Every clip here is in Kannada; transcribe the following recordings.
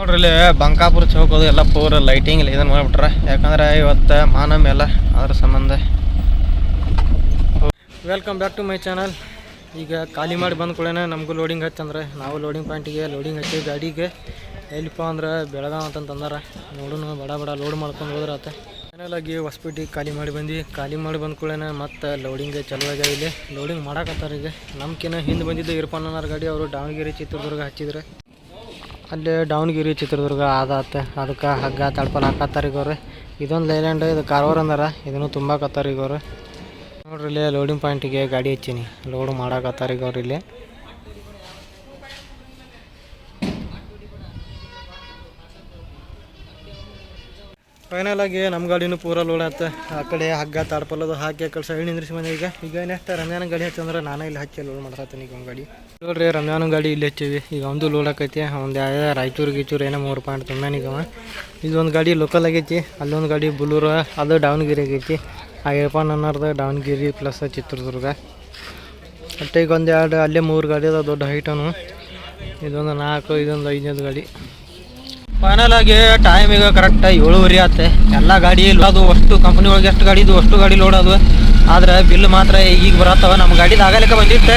ನೋಡ್ರಿ ಇಲ್ಲಿ ಬಂಕಾಪುರ ಚೌಕ್ ಅದು ಎಲ್ಲ ಪೂರ ಲೈಟಿಂಗ್ ಇದನ್ನು ಮಾಡ್ಬಿಟ್ರ. ಯಾಕಂದ್ರೆ ಇವತ್ತು ಮಾನ ಮೇಲೆ ಅದ್ರ ಸಂಬಂಧ. Welcome back to my channel ಈಗ ಖಾಲಿ ಮಾಡಿ ಬಂದ ಕೂಡಲೇ ನಮಗೂ ಲೋಡಿಂಗ್ ಹಚ್ಚಂದ್ರೆ ನಾವು ಲೋಡಿಂಗ್ ಪಾಯಿಂಟಿಗೆ ಲೋಡಿಂಗ್ ಹಚ್ಚಿ ಗಾಡಿಗೆ. ಎಲ್ಲಿಪ್ಪ ಅಂದ್ರೆ ಬೆಳಗಾವ್ ಅಂತಂತಂದಾರ ನೋಡೋಣ ಬಡ ಬಡ ಲೋಡ್ ಮಾಡ್ಕೊಂಡು ಹೋದ್ರೆ ಆತ. ಫೈನಲ್ ಆಗಿ ಹೊಸ್ಪೇಟೆ ಖಾಲಿ ಮಾಡಿ ಬಂದು ಖಾಲಿ ಮಾಡಿ ಬಂದ ಕೂಡಲೇ ಮತ್ತೆ ಲೋಡಿಂಗ್ ಚಲೋ ಆಗ್ಯಾವ ಇಲ್ಲಿ. ಲೋಡಿಂಗ್ ಮಾಡಾಕತ್ತಾರ ಈಗ. ನಮ್ಕಿನ್ನ ಹಿಂದೆ ಬಂದಿದ್ದು ಇರ್ಪಾನ ಅನ್ನೋರ್ ಗಾಡಿ, ಅವರು ದಾವಣಗೆರೆ, ಚಿತ್ರದುರ್ಗ ಹಚ್ಚಿದ್ರೆ. ಅಲ್ಲಿ ದಾವಣಗೆರೆ, ಚಿತ್ರದುರ್ಗ ಆದಾತ ಅದಕ್ಕೆ ಹಗ್ಗ ತಡ್ಪಲ್ ಹಾಕತ್ತಾರ ಇಗೋರು ಇದೊಂದು ಲೈಲ್ಯಾಂಡ್ ಇದು ಕಾರವಾರ ಅಂದರ. ಇದನ್ನು ತುಂಬ ಕತ್ತಾರ ನೋಡ್ರಿ ಇಲ್ಲಿ ಲೋಡಿಂಗ್ ಪಾಯಿಂಟಿಗೆ ಗಾಡಿ ಹಚ್ಚೀನಿ. ಲೋಡ್ ಮಾಡಾಕತ್ತಾರ ಈಗ ಇಲ್ಲಿ. ಫೈನಲ್ ಆಗಿ ನಮ್ಮ ಗಾಡಿನೂ ಪೂರ ಲೋಡ್ ಆತ. ಆ ಕಡೆ ಹಗ್ಗ, ತಾಡ್ಪಲ್ಲದು ಹಾಕಿ, ಆ ಕಡೆ ಸೈಡ್ ನಿಂದ್ರಿಸಿ ಮನೆ ಈಗ. ಈಗ ನೆಕ್ಸ್ಟ್ ರಂಜಾನ ಗಾಡಿ ಹಚ್ಚಂದ್ರೆ ನಾನೇ ಇಲ್ಲಿ ಹಚ್ಚಿ ಲೋಡ್ ಮಾಡ್ತೀನಿ ಈಗ ಒಂದು ಗಾಡಿ. ನೋಡ್ರಿ ರಮ್ಯಾನ ಗಾಡಿ ಇಲ್ಲಿ ಹಚ್ಚಿವಿ. ಈಗ ಒಂದು ಲೋಡ್ ಆಕೈತಿ. ಒಂದು ಯಾವ ರಾಯಚೂರು, ಗೀಚೂರು ಏನೋ ಮೂರು ಪಾಯಿಂಟ್ ತುಂಬಾನ ಈಗ. ಇದೊಂದು ಗಾಡಿ ಲೋಕಲ್ ಆಗೈತಿ. ಅಲ್ಲೊಂದು ಗಾಡಿ ಬುಲೂರ, ಅದು ದಾವಣಗೆರೆ ಆಗೈತಿ. ಆ ಏರ್ಪಾನ್ ಅನ್ನೋರ್ದು ದಾವಣಗೆರೆ ಪ್ಲಸ್ ಚಿತ್ರದುರ್ಗ. ಮತ್ತೆ ಈಗ ಒಂದು ಎರಡು, ಅಲ್ಲೇ ಮೂರು ಗಾಡಿ ಅದ ದೊಡ್ಡ ಹೈಟನು ಇದೊಂದು ನಾಲ್ಕು, ಇದೊಂದು ಐದನೇದು ಗಾಡಿ. ಫೈನಲ್ ಆಗಿ ಟೈಮ್ ಈಗ ಕರೆಕ್ಟ್ ಏಳುವರೆ ಆತೆ. ಎಲ್ಲ ಗಾಡಿ ಅದು ಅಷ್ಟು ಕಂಪ್ನಿ ಒಳಗೆ ಎಷ್ಟು ಗಾಡಿ ಇದು ಅಷ್ಟು ಗಾಡಿ ಲೋಡ್ ಅದು ಆದ್ರೆ ಬಿಲ್ ಮಾತ್ರ ಈಗ ಬರತ್ತವ ನಮ್ಮ ಗಾಡಿದು ಆಗಲಿಕ್ಕೆ ಬಂದಿತ್ತೆ.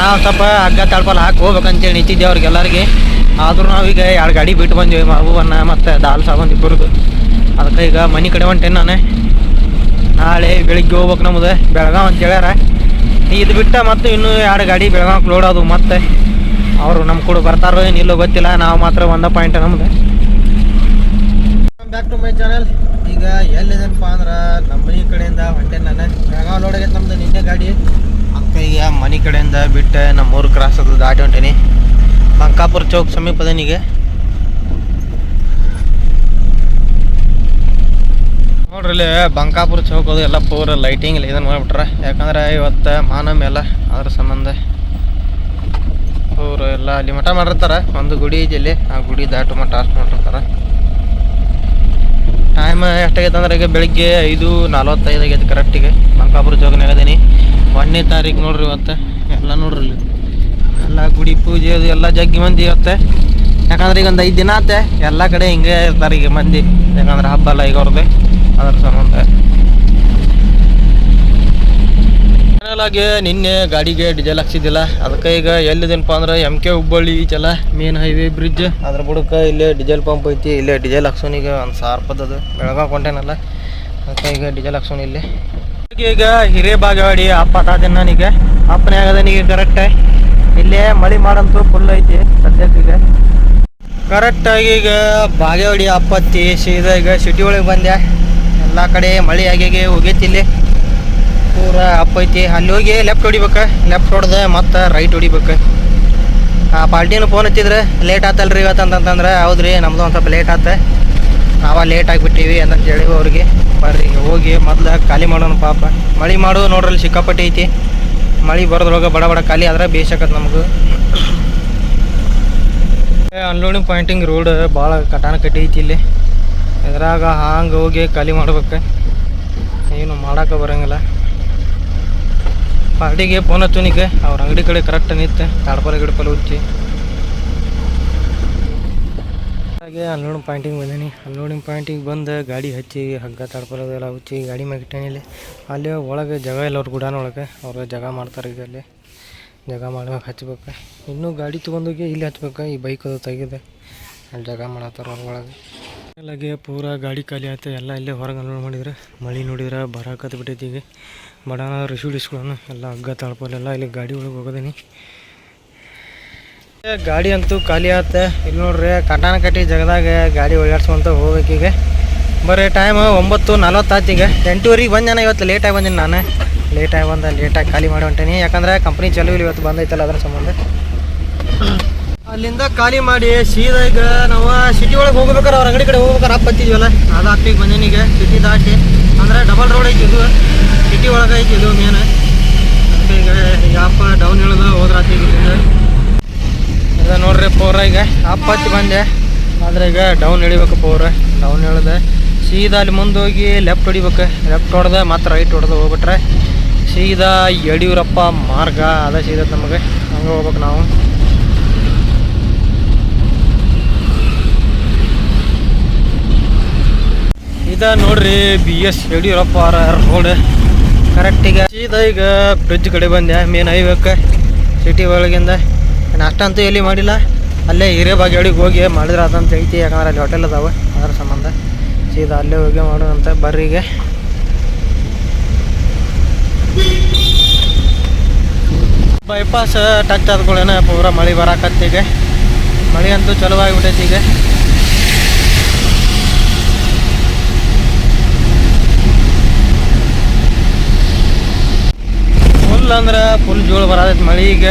ನಾವು ಸ್ವಲ್ಪ ಹಗ್ಗ ತಳ್ಪಲ್ ಹಾಕಿ ಹೋಗ್ಬೇಕಂತೇಳಿ ನಿಂತಿದ್ದೆ ಅವ್ರಿಗೆ ಎಲ್ಲರಿಗೆ ಆದ್ರೂ ನಾವೀಗ ಎರಡು ಗಾಡಿ ಬಿಟ್ಟು ಬಂದ್ವಿ ಮಗುವನ್ನ ಮತ್ತು ದಾಲ್ ಸಾಬಂದು ಇಬ್ಬರದು. ಅದಕ್ಕೆ ಈಗ ಮನೆ ಕಡೆ ಹೊಂಟೇನೆ ನಾನು. ನಾಳೆ ಬೆಳಿಗ್ಗೆ ಹೋಗ್ಬೇಕು ನಮ್ದು, ಬೆಳಗಾವ್ ಅಂತ ಹೇಳ್ಯಾರ. ಇದು ಬಿಟ್ಟ ಮತ್ತು ಇನ್ನೂ ಎರಡು ಗಾಡಿ ಬೆಳಗಾವ್ಗೆ ಲೋಡ್ ಅದು ಮತ್ತೆ. ಅವರು ನಮ್ಮ ಕೂಡ ಬರ್ತಾರೋ ಏನು ಇಲ್ಲೋ ಗೊತ್ತಿಲ್ಲ, ನಾವು ಮಾತ್ರ ಒಂದ ಪಾಯಿಂಟ್ ನಮ್ದು. ಬ್ಯಾಕ್ ಟು ಮೈ ಚಾನಲ್ ಈಗ ಎಲ್ಲಿದೆಪ್ಪ ಅಂದ್ರೆ ನಮ್ಮ ಮನೆ ಕಡೆಯಿಂದ ಹೊಂಟೆ ನಾನು. ಬೆಳಗಾವ್ ಆಗೈತೆ ನಮ್ದು, ನಿನ್ನೆ ಗಾಡಿ. ಅಕ್ಕ, ಈಗ ಮನೆ ಕಡೆಯಿಂದ ಬಿಟ್ಟು ನಮ್ಮ ಊರು ಕ್ರಾಸ್ ಅದು ದಾಟಿ ಹೊಂಟೇನಿ. ಬಂಕಾಪುರ ಚೌಕ್ ಸಮೀಪದನಿಗೆ ನೋಡ್ರಿ ಇಲ್ಲಿ ಬಂಕಾಪುರ ಚೌಕ್ ಅದು ಎಲ್ಲ ಪೂರ ಲೈಟಿಂಗ್ ಇದನ್ನು ಮಾಡ್ಬಿಟ್ರ. ಯಾಕಂದ್ರೆ ಇವತ್ತು ಮಾನ ಎಲ್ಲ ಅದ್ರ ಸಂಬಂಧ. ಪೂರ ಎಲ್ಲ ಅಲ್ಲಿ ಮಠ ಮಾಡಿರ್ತಾರೆ. ಒಂದು ಗುಡಿ ಇದೆ ಇಲ್ಲಿ. ಆ ಗುಡಿ ದಾಟು ಮಠ ಅಷ್ಟು ಮಾಡಿರ್ತಾರೆ. ಟೈಮ್ ಎಷ್ಟಾಗೈತೆ ಅಂದ್ರೆ ಈಗ ಬೆಳಿಗ್ಗೆ ಐದು ನಲ್ವತ್ತೈದು ಆಗೈತೆ ಕರೆಕ್ಟಿಗೆ ಮಂಕಾಪುರ ಚೌಕ್ನಾಗ ಅದೀನಿ ಒಂದನೇ ತಾರೀಕು ನೋಡ್ರಿ ಇವತ್ತು. ಎಲ್ಲ ನೋಡ್ರಿ ಎಲ್ಲ ಗುಡಿ ಪೂಜೆ ಅದು ಎಲ್ಲ ಜಗ್ಗಿ ಮಂದಿ ಇವತ್ತೆ. ಯಾಕಂದ್ರೆ ಈಗ ಒಂದು ಐದು ದಿನ ಆತೆ. ಎಲ್ಲ ಕಡೆ ಹಿಂಗೆ ಇರ್ತಾರೆ ಈಗ ಮಂದಿ. ಯಾಕಂದ್ರೆ ಹಬ್ಬ ಅಲ್ಲ ಈಗ ಅವ್ರದ್ದು ಅದ್ರ ಸಂಬಂಧ. ಫೈನಲ್ ಆಗಿ ನಿನ್ನೆ ಗಾಡಿಗೆ ಡೀಸೆಲ್ ಹಾಕ್ಸಿದ್ದಿಲ್ಲ. ಅದಕ್ಕೆ ಈಗ ಎಲ್ಲಿದೇನಪ್ಪ ಅಂದ್ರೆ ಎಂ ಕೆ ಹುಬ್ಬಳ್ಳಿ ಈಚೆಲ್ಲ ಮೇನ್ ಹೈವೇ ಬ್ರಿಡ್ಜ್ ಅದ್ರ ಬುಡಕ್ಕೆ ಇಲ್ಲೇ ಡಿಜೆಲ್ ಪಂಪ್ ಐತಿ, ಇಲ್ಲೇ ಡೀಸೆಲ್ ಹಾಕ್ಸೋನ್ ಈಗ ಒಂದು ಸಾವಿರ ರೂಪಾಯ್ದು ಬೆಳಗಾವ್ ಕೊಂಟೇನಲ್ಲ ಅದಕ್ಕೆ ಈಗ ಡೀಸೆಲ್ ಹಾಕ್ಸೋನ್ ಇಲ್ಲಿ. ಈಗ ಹಿರೇಬಾಗವಾಡಿ ಅಪ್ಪ ತಾತನ ನನಗೆ ಅಪ್ಪನೇ ಆಗದ ನೀಗ ಕರೆಕ್ಟ್ ಇಲ್ಲೇ ಮಳೆ ಮಾಡಂತೂ ಫುಲ್ ಐತಿ ಸದ್ಯಕ್ಕೆ ಈಗ. ಕರೆಕ್ಟಾಗಿ ಈಗ ಬಾಗೇವಾಡಿ ಅಪ್ಪತ್ತಿ ಸೀದಾ ಈಗ ಸಿಟಿ ಒಳಗೆ ಬಂದೆ ಎಲ್ಲ ಕಡೆ ಮಳೆ ಆಗಿ ಹೋಗೈತಿ ಇಲ್ಲಿ. ಪೂರ ಅಪ್ ಐತಿ. ಅಲ್ಲಿ ಹೋಗಿ ಲೆಫ್ಟ್ ಹೊಡಿಬೇಕು. ಲೆಫ್ಟ್ ಹೊಡೆದ ಮತ್ತೆ ರೈಟ್ ಹೊಡಿಬೇಕು. ಆ ಪಾರ್ಟಿನೂ ಫೋನ್ ಹಚ್ಚಿದ್ರೆ ಲೇಟ್ ಆತಲ್ರಿ ಇವತ್ತು ಅಂತಂತಂದ್ರೆ, ಹೌದ್ರಿ, ನಮ್ದು ಒಂದು ಸ್ವಲ್ಪ ಲೇಟ್ ಆತ. ನಾವ ಲೇಟ್ ಆಗಿಬಿಟ್ಟಿವಿ ಅಂತ ಹೇಳಿ ಅವ್ರಿಗೆ. ಬರ್ರಿ, ಹೋಗಿ ಮೊದ್ಲು ಖಾಲಿ ಮಾಡೋಣ ಪಾಪ. ಮಳೆ ಮಾಡು ನೋಡ್ರಲ್ಲಿ ಸಿಕ್ಕಾಪಟ್ಟೆ ಐತಿ. ಮಳೆ ಬರೋದ್ರೊಳಗೆ ಬಡ ಬಡ ಖಾಲಿ ಆದ್ರೆ ಬೇಸಕತ್ ನಮಗೂ. ಅನ್ಲೋಡಿಂಗ್ ಪಾಯಿಂಟಿಂಗ್ ರೋಡ್ ಭಾಳ ಕಟಾನ ಕಟ್ಟಿ ಐತಿ ಇಲ್ಲಿ. ಇದ್ರಾಗ ಹಾಂಗೆ ಹೋಗಿ ಖಾಲಿ ಮಾಡ್ಬೇಕು. ಏನು ಮಾಡೋಕೆ ಬರಂಗಿಲ್ಲ. ಪಾರ್ಟಿಗೆ ಫೋನ್ ಹಚ್ಚುನಿಗೆ ಅವ್ರ ಅಂಗಡಿ ಕಡೆ ಕರೆಕ್ಟ್ ಅನಿತ್ತೆ ತಾಡ್ಪಲ ಗಿಡಪಲ ಉಚ್ಚಿ. ಹಾಗೆ ಅನ್ಲೋಡಿಂಗ್ ಪಾಯಿಂಟಿಗೆ ಬಂದೀನಿ. ಅನ್ಲೋಡಿಂಗ್ ಪಾಯಿಂಟಿಗೆ ಬಂದು ಗಾಡಿ ಹಚ್ಚಿ, ಹಗ್ಗ ತಾಡ್ಪಲದೆಲ್ಲ ಉಚ್ಚಿ, ಗಾಡಿ ಮ್ಯಾಗ ಇಟ್ಟೇನಿ ಇಲ್ಲಿ. ಅಲ್ಲಿ ಒಳಗೆ ಜಾಗ ಇಲ್ಲ ಅವ್ರ ಗುಡಾನ ಒಳಗೆ, ಅವ್ರು ಜಾಗ ಮಾಡ್ತಾರೆ ಈಗ ಅಲ್ಲಿ. ಜಾಗ ಮಾಡ್ಬೇಕು, ಹಚ್ಬೇಕು. ಇನ್ನೂ ಗಾಡಿ ತೊಗೊಂಡೋಗಿ ಇಲ್ಲಿ ಹಚ್ಬೇಕು, ಈ ಬೈಕ್ ಅದು ತೆಗಿದೆ ಅಲ್ಲಿ ಜಾಗ ಮಾಡತ್ತಾರ ಒಳಗೆ. ಅಲ್ಲಾಗೆ ಪೂರ ಗಾಡಿ ಖಾಲಿ ಆಯ್ತು, ಎಲ್ಲ ಇಲ್ಲೇ ಹೊರಗೆ ಅನ್ಲೋಡ್ ಮಾಡಿದ್ರೆ, ಮಳೆ ನೋಡಿದ್ರೆ ಬರಾಕತ್ ಬಿಟ್ಟೈತಿ ಈಗ. ಬಡಾನ ರಿಸೀವ್ ಡಿಸ್ಗಳನ್ನು ಎಲ್ಲ ಹಗ್ಗ ತಾಳ್ಪಲ್ಲೆಲ್ಲ ಇಲ್ಲಿ ಗಾಡಿ ಒಳಗೆ ಹೋಗೋದೀನಿ. ಗಾಡಿ ಅಂತೂ ಖಾಲಿ ಆತ. ಇಲ್ಲಿ ನೋಡ್ರಿ ಕಟಾನ ಕಟ್ಟಿ ಜಾಗದಾಗ ಗಾಡಿ ಓಡಾಡ್ಸ್ಕೊಂತ ಹೋಗ್ಬೇಕೀಗ ಬರೀ ಟೈಮ್ ಒಂಬತ್ತು ನಲ್ವತ್ತಾಯ್ತು ಈಗ. ಎಂಟೂವರೆಗೆ ಬಂದೇನ ಇವತ್ತು ಲೇಟಾಗಿ ಬಂದೀನಿ ನಾನು. ಲೇಟಾಗಿ ಬಂದ ಲೇಟಾಗಿ ಖಾಲಿ ಮಾಡಿ ಹೊಂಟೇನಿ. ಯಾಕಂದ್ರೆ ಕಂಪ್ನಿ ಚಲೋ ಇಲ್ಲ ಇವತ್ತು ಬಂದೈತಲ್ಲ ಅದರ ಸಂಬಂಧ. ಅಲ್ಲಿಂದ ಖಾಲಿ ಮಾಡಿ ಸೀದಾ ಈಗ ನಾವು ಸಿಟಿ ಒಳಗೆ ಹೋಗ್ಬೇಕಾರೆ, ಅವ್ರ ಅಂಗಡಿ ಕಡೆ ಹೋಗ್ಬೇಕಾರೆ, ಅಪ್ಪ ಹತ್ತಿದ್ವಲ್ಲ ಅದು ಅಪ್ಪಿಗೆ ಬಂದೇನಿ ಈಗ. ಸಿಟಿ ದಾಟಿ, ಅಂದ್ರೆ ಡಬಲ್ ರೋಡ್ ಐತಿ ಇದು. ಸಿಟಿ ಒಳಗೆ ಐತಿ ಇದು ಮೇನ್ ಈಗ ಈಗ ಡೌನ್ ಇಳಿದ ಹೋದ್ರಾತಿ ಇಲ್ಲಿಂದ. ನೋಡ್ರಿ ಪೌರ ಈಗ. ಅಪ್ಪ ಹತ್ತಿ ಬಂದೆ. ಆದ್ರೆ ಈಗ ಡೌನ್ ಇಳಿಬೇಕು ಪೌರ ಡೌನ್ ಇಳಿದೆ ಸೀದಾ ಅಲ್ಲಿ ಮುಂದೆ ಹೋಗಿ ಲೆಫ್ಟ್ ಹೊಡಿಬೇಕು. ಲೆಫ್ಟ್ ಹೊಡೆದ ಮತ್ತೆ ರೈಟ್ ಹೊಡೆದು ಹೋಗ್ಬಿಟ್ರೆ ಸೀದಾ ಯಡಿಯೂರಪ್ಪ ಮಾರ್ಗ. ಅದ ಸೀದಾ ನಮಗೆ. ಹಂಗೆ ಹೋಗ್ಬೇಕು ನಾವು. ಇದ ನೋಡ್ರಿ ಬಿ ಎಸ್ ಯಡಿಯೂರಪ್ಪ ಅವರ ರೋಡ್. ಕರೆಕ್ಟ್ ಈಗ ಸೀದಾ ಈಗ ಬ್ರಿಡ್ಜ್ ಕಡೆ ಬಂದೆ ಮೇನ್ ಹೈವೇಕ್ಕೆ ಸಿಟಿ ಒಳಗಿಂದ. ನಾಷ್ಟ ಅಂತೂ ಎಲ್ಲಿ ಮಾಡಿಲ್ಲ, ಅಲ್ಲೇ ಹಿರೇಬಾಗೇಳಿಗೆ ಹೋಗಿ ಮಾಡಿದ್ರೆ ಅದಂತ ಐತಿ, ಯಾಕಂದ್ರೆ ಅಲ್ಲಿ ಹೋಟೆಲ್ ಅದಾವೆ, ಅದರ ಸಂಬಂಧ. ಸೀದಾ ಅಲ್ಲೇ ಹೋಗಿ ಮಾಡೋಣಂತ ಬರ್ರಿಗೆ. ಬೈಪಾಸ್ ಟಚ್ ಆದ್ಕೊಳ್ಳೇನ ಪೂರ ಮಳೆ ಬರಾಕತ್ತೀಗ. ಮಳೆ ಅಂತೂ ಚಲೋ ಆಗಿಬಿಟ್ಟೈತಿ ಈಗ ಫುಲ್ ಅಂದ್ರೆ ಫುಲ್ ಜೋಳ ಬರತೈತಿ ಮಳೆ ಈಗ.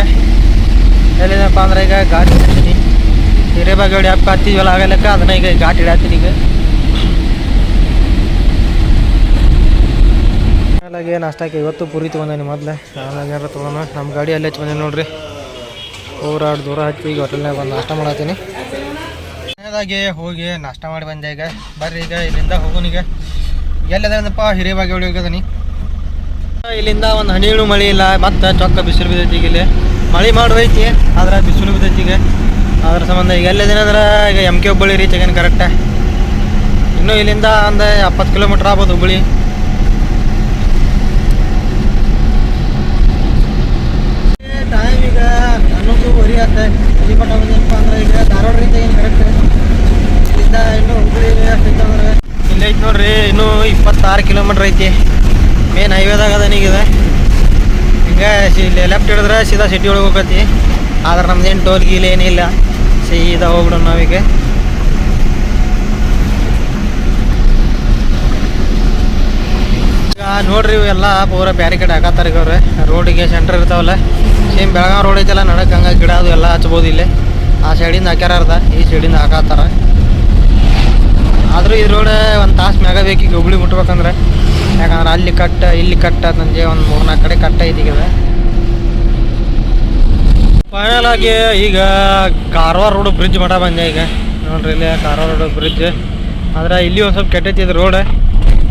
ಎಲ್ಲಿದಪ್ಪ ಅಂದ್ರೆ ಈಗ ಘಾಟ್ ಹಿಡಿತೀನಿ ಹೊಡಿ ಹಬ್ಬ ಹತ್ತಿದ್ವಲ್ಲ ಆಗಲಕ್ಕ ಅದನ್ನ ಈಗ ಘಾಟ್ ಹಿಡಿಯತ್ತೀನಿ ಈಗ. ಏನು ಅಷ್ಟಾಕಿ ಇವತ್ತು ಪುರಿ ತೊಗೊಂಡೇನಿ ಮೊದಲೇ. ಆಮೇಲೆ ತೊಗೊಳೋಣ ನಮ್ಮ ಗಾಡಿ ಅಲ್ಲೇ ಹಚ್ಚಿ ಬಂದೆ ನೋಡ್ರಿ. ಊರಾಡ್ ದೂರ ಹಚ್ಚಿ ಈಗ ಹೋಟೆಲ್ನಾಗ ಬಂದು ನಾಷ್ಟ ಮಾಡತ್ತೀನಿ ಮನೆಯದಾಗೆ ಹೋಗಿ ನಾಷ್ಟ ಮಾಡಿ ಬಂದೆ ಈಗ. ಬರ್ರಿ ಈಗ ಇಲ್ಲಿಂದ ಹೋಗೋಣ ಹಿರಿಯ ಬಾಗಿ ಹಿರೇಬಾಗಿ ಹೋಗದನಿ? ಇಲ್ಲಿಂದ ಒಂದು ಹನಿಗಳು ಮಳೆ ಇಲ್ಲ, ಮತ್ತೆ ಚೊಕ್ಕ ಬಿಸಿಲು ಬಿದ್ದೈತಿ ಇಲ್ಲಿ. ಮಳೆ ಮಾಡೋದೈತಿ ಆದ್ರೆ ಬಿಸಿಲು ಬಿದ್ದೈತಿ ಈಗ. ಅದ್ರ ಸಂಬಂಧ ಈಗ ಎಲ್ಲದೇನಂದ್ರೆ ಈಗ ಎಂ ಕೆ ಹುಬ್ಬಳ್ಳಿ ರೀಚ್ ಆಗ್ಯಾನ ಕರೆಕ್ಟ ಇನ್ನೂ ಇಲ್ಲಿಂದ ಒಂದು ಎಪ್ಪತ್ತು ಕಿಲೋಮೀಟ್ರ್ ಆಗ್ಬೋದು ಹುಬ್ಬಳ್ಳಿ ಟೈಮ್ ಈಗ ಹನ್ನೊಂದು ವರಿ ಆತ ಅಂದ್ರೆ ಈಗ ಧಾರವಾಡ ರೀತಿ ಏನು ಕರೆಕ್ಟ್ ಇಲ್ಲಿಂದ ಇನ್ನೂ ಹುಬ್ಬಳ್ಳಿ ಅಷ್ಟಿತ್ತು ಅಂದ್ರೆ ಇಲ್ಲಿ ಐತಿ ನೋಡ್ರಿ, ಇನ್ನೂ ಇಪ್ಪತ್ತಾರು ಕಿಲೋಮೀಟ್ರ್ ಐತಿ. ಮೇನ್ ಹೈವೇದಾಗ ಅದ ನೀಗಿದೆ ಹಿಂಗೆ ಇಲ್ಲಿ ಲೆಫ್ಟ್ ಹಿಡಿದ್ರೆ ಸೀದಾ ಸಿಟಿ ಒಳಗೆ ಹೋಗತಿ ಆದ್ರೆ ನಮ್ದೇನು ಟೋಲ್ ಗೀಲ್ ಏನಿಲ್ಲ ಸೀದಾ ಹೋಗ್ಬಿಡೋಣ ನಾವೀಗ. ಈಗ ನೋಡ್ರಿ ಇವೆಲ್ಲ ಪೂರ ಬ್ಯಾರಿಕೇಡ್ ಹಾಕತ್ತಾರ ಈಗ ರೋಡಿಗೆ ಸೆಂಟರ್ ಇರ್ತಾವಲ್ಲ. ಸೇಮ್ ಬೆಳಗಾವಿ ರೋಡ್ ಐತಲ್ಲ ನಡಕ್ಕೆ ಹಂಗ ಗಿಡ ಅದು ಎಲ್ಲ ಹಚ್ಬೋದು ಇಲ್ಲಿ. ಆ ಸೈಡಿಂದ ಹಾಕ್ಯಾರ ಅರ್ಧ, ಈ ಸೈಡಿಂದ ಹಾಕತ್ತಾರ. ಆದ್ರೂ ಈ ರೋಡ್ ಒಂದು ತಾಸು ಮ್ಯಾಗ ಬೇಕು ಈಗ ಹುಬ್ಳಿ ಮುಟ್ಬೇಕಂದ್ರೆ. ಯಾಕಂದ್ರೆ ಅಲ್ಲಿ ಕಟ್ಟ, ಇಲ್ಲಿ ಕಟ್ಟ ನಂಗೆ ಒಂದು ಮೂರ್ನಾಲ್ಕು ಕಡೆ ಕಟ್ಟ ಈಗ ಫೈನಲ್ ಆಗಿ ಈಗ ಕಾರವಾರ ರೋಡ್ ಬ್ರಿಡ್ಜ್ ಮಠ ಬಂದೆ ಈಗ. ನೋಡ್ರಿ ಇಲ್ಲಿ ಕಾರವಾರ ರೋಡ್ ಬ್ರಿಡ್ಜ್ ಆದ್ರೆ ಇಲ್ಲಿ ಒಂದು ಸ್ವಲ್ಪ ಕೆಟ್ಟೈತಿ ಇದು ರೋಡ್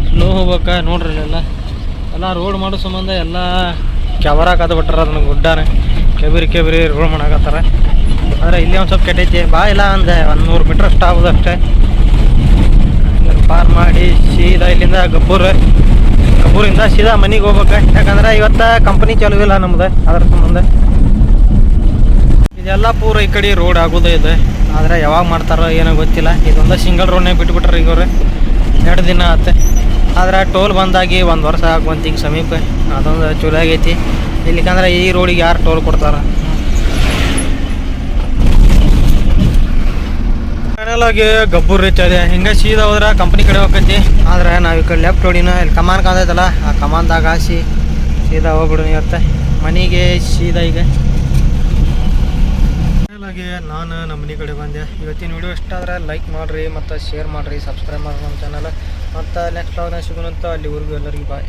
ಸ್ಲೋ ಹೋಗ್ಬೇಕ, ನೋಡ್ರಿ ಇಲ್ಲೆಲ್ಲ ಎಲ್ಲ. ರೋಡ್ ಮಾಡೋ ಸಂಬಂಧ ಎಲ್ಲ ಕೆವರಾಕದ ಬಿಟ್ಟಾರ ಅದನ್ನ ಗುಡ್ಡನ. ಕೆಬಿರಿ ಕೆಬಿರಿ ರೋಡ್ ಮಾಡಾಕತ್ತಾರ ಆದ್ರೆ ಇಲ್ಲಿ ಒಂದು ಸ್ವಲ್ಪ ಕೆಟ್ಟೈತಿ. ಬಾ ಇಲ್ಲ ಒಂದು ಒಂದು ನೂರು ಮೀಟ್ರ್ ಅಷ್ಟು ಆಗೋದು ಅಷ್ಟೇ. ಪಾರ್ ಮಾಡಿ ಸೀದಾ ಇಲ್ಲಿಂದ ಗಬ್ಬೂರ್. ಗಬ್ಬೂರಿಂದ ಸೀದಾ ಮನೆಗೆ ಹೋಗ್ಬೇಕು. ಯಾಕಂದ್ರೆ ಇವತ್ತ ಕಂಪನಿ ಚಾಲೂ ಇಲ್ಲ ನಮ್ದು ಅದ್ರ ಸಂಬಂಧ ಇದೆಲ್ಲ ಪೂರ ಈ ಕಡೆ ರೋಡ್ ಆಗೋದು ಇದೆ. ಆದರೆ ಯಾವಾಗ ಮಾಡ್ತಾರೋ ಏನೋ ಗೊತ್ತಿಲ್ಲ. ಇದೊಂದು ಸಿಂಗಲ್ ರೋಡ್ನೇ ಬಿಟ್ಬಿಟ್ರೆ ಈಗ ಎರಡು ದಿನ ಆತ. ಆದ್ರೆ ಟೋಲ್ ಬಂದಾಗಿ ಒಂದು ವರ್ಷ ಆಗ್ಬಂತ ಈಗ ಸಮೀಪ. ಅದೊಂದು ಚಲೋ ಆಗೈತಿ. ಇಲ್ಲಿಕಂದ್ರೆ ಈ ರೋಡಿಗೆ ಯಾರು ಟೋಲ್ ಕೊಡ್ತಾರ? ಫೈನಲ್ ಆಗಿ ಗಬ್ಬೂರ್ ರೀಚ್ ಇದೆ ಹಿಂಗೆ ಸೀದಾ ಹೋದ್ರೆ ಕಂಪ್ನಿ ಕಡೆ ಹೋಗೈತಿ ಆದ್ರೆ ನಾವು ಈ ಕಡೆ ಲೆಫ್ಟ್ ಹೊಡಿನ ಇಲ್ಲಿ ಕಮಾನ್ ಕಾಂತೈತಲ್ಲ ಆ ಕಮಾನ್ದಾಗ ಹಾಸಿ ಸೀದಾ ಹೋಗ್ಬಿಡು ಇವತ್ತೆ. ಮನೆಗೆ ಸೀದಾ ಈಗ. ಕಡೆಲಾಗಿ ನಾನು ನಮ್ಮ ಮನೆ ಕಡೆ ಬಂದೆ. ಇವತ್ತಿನ ವಿಡಿಯೋ ಇಷ್ಟ ಆದರೆ ಲೈಕ್ ಮಾಡಿರಿ ಮತ್ತು ಶೇರ್ ಮಾಡಿರಿ ಸಬ್ಸ್ಕ್ರೈಬ್ ಮಾಡಿರಿ ನಮ್ಮ ಚಾನಲ್ ಮತ್ತು ನೆಕ್ಸ್ಟ್ ಲಾಗ್ನ ಸಿಗೋಣಂತ ಅಲ್ಲಿವರೆಗೂ ಎಲ್ಲರಿಗೂ ಬಾಯ್